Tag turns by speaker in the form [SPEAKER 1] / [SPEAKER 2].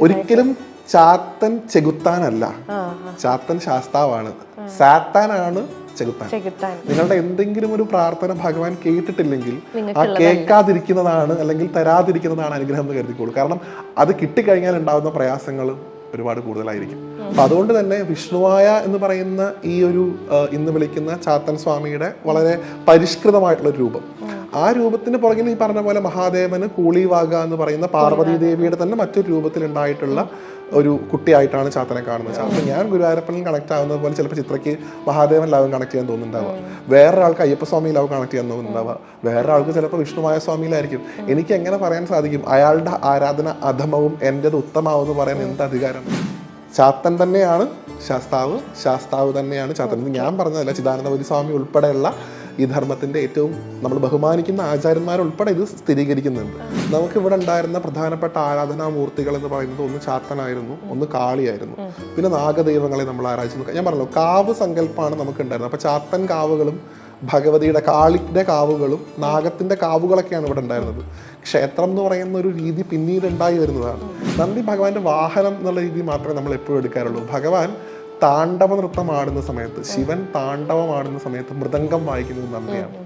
[SPEAKER 1] ഒരിക്കലും ചാത്തൻ ചെകുത്താനല്ല. ചാത്തൻ ശാസ്താവാണ്. സാത്താനാണ് ചെകുത്താൻ. നിങ്ങളുടെ എന്തെങ്കിലും ഒരു പ്രാർത്ഥന ഭഗവാൻ കേട്ടിട്ടില്ലെങ്കിൽ ആ കേൾക്കാതിരിക്കുന്നതാണ് അല്ലെങ്കിൽ തരാതിരിക്കുന്നതാണ് അനുഗ്രഹം എന്ന് കരുതിക്കോളൂ. കാരണം അത് കിട്ടിക്കഴിഞ്ഞാൽ ഉണ്ടാകുന്ന പ്രയാസങ്ങൾ ഒരുപാട് കൂടുതലായിരിക്കും. അപ്പൊ അതുകൊണ്ട് തന്നെ വിഷ്ണുവായ എന്ന് പറയുന്ന ഈ ഒരു ഇന്ന് വിളിക്കുന്ന ചാത്തൻ സ്വാമിയുടെ വളരെ പരിഷ്കൃതമായിട്ടുള്ള രൂപം. ആ രൂപത്തിന് പുറകിൽ ഈ പറഞ്ഞ പോലെ മഹാദേവന് കൂളിവാക എന്ന് പറയുന്ന പാർവതി ദേവിയുടെ തന്നെ മറ്റൊരു രൂപത്തിൽ ഉണ്ടായിട്ടുള്ള ഒരു കുട്ടിയായിട്ടാണ് ചാത്തനെ കാണുന്നത്. അപ്പൊ ഞാൻ ഗുരുവായൂരപ്പനിൽ കണക്ട് ആവുന്നത് പോലെ ചിലപ്പോൾ ചിത്രയ്ക്ക് മഹാദേവൻ ലവ് കണക്ട് ചെയ്യാൻ തോന്നുന്നുണ്ടാവുക വേറൊരാൾക്ക് അയ്യപ്പസ്വാമി ലവ് കണക്ട് ചെയ്യാൻ തോന്നുന്നുണ്ടാവുക വേറൊരാൾക്ക് ചിലപ്പോൾ വിഷ്ണുമായ സ്വാമിയിലായിരിക്കും. എനിക്ക് എങ്ങനെ പറയാൻ സാധിക്കും? അയാളുടെ ആരാധന അധമവും എന്റെത് ഉത്തമാവും എന്ന് പറയാൻ എന്ത് അധികാരം? ചാത്തൻ തന്നെയാണ് ശാസ്താവ്. ശാസ്താവ് തന്നെയാണ് ചാത്തൻ. ഞാൻ പറഞ്ഞതല്ല ചിദാനന്ദപുരി സ്വാമി ഉൾപ്പെടെയുള്ള ഈ ധർമ്മത്തിന്റെ ഏറ്റവും നമ്മൾ ബഹുമാനിക്കുന്ന ആചാര്യന്മാരുൾപ്പെടെ ഇത് സ്ഥിരീകരിക്കുന്നുണ്ട്. നമുക്ക് ഇവിടെ ഉണ്ടായിരുന്ന പ്രധാനപ്പെട്ട ആരാധനാമൂർത്തികൾ എന്ന് പറയുന്നത് ഒന്ന് ചാത്തനായിരുന്നു ഒന്ന് കാളിയായിരുന്നു. പിന്നെ നാഗദൈവങ്ങളെ നമ്മൾ ആരാധിച്ചു ഞാൻ പറഞ്ഞല്ലോ കാവ് സങ്കല്പമാണ് നമുക്ക് ഉണ്ടായിരുന്നത് അപ്പോൾ ചാത്തൻ കാവുകളും ഭഗവതിയുടെ കാളിയുടെ കാവുകളും നാഗത്തിന്റെ കാവുകളൊക്കെയാണ് ഇവിടെ ഉണ്ടായിരുന്നത്. ക്ഷേത്രം എന്ന് പറയുന്ന ഒരു രീതി പിന്നീട് ഉണ്ടായി വരുന്നതാണ്. നന്ദി ഭഗവാന്റെ വാഹനം എന്നുള്ള രീതി മാത്രമേ നമ്മൾ എപ്പോഴും എടുക്കാറുള്ളൂ. ഭഗവാൻ താണ്ഡവ നൃത്തം ആടുന്ന സമയത്ത് ശിവൻ താണ്ഡവം ആടുന്ന സമയത്ത് മൃദംഗം വായിക്കുന്നത് നന്ദിയാണ്.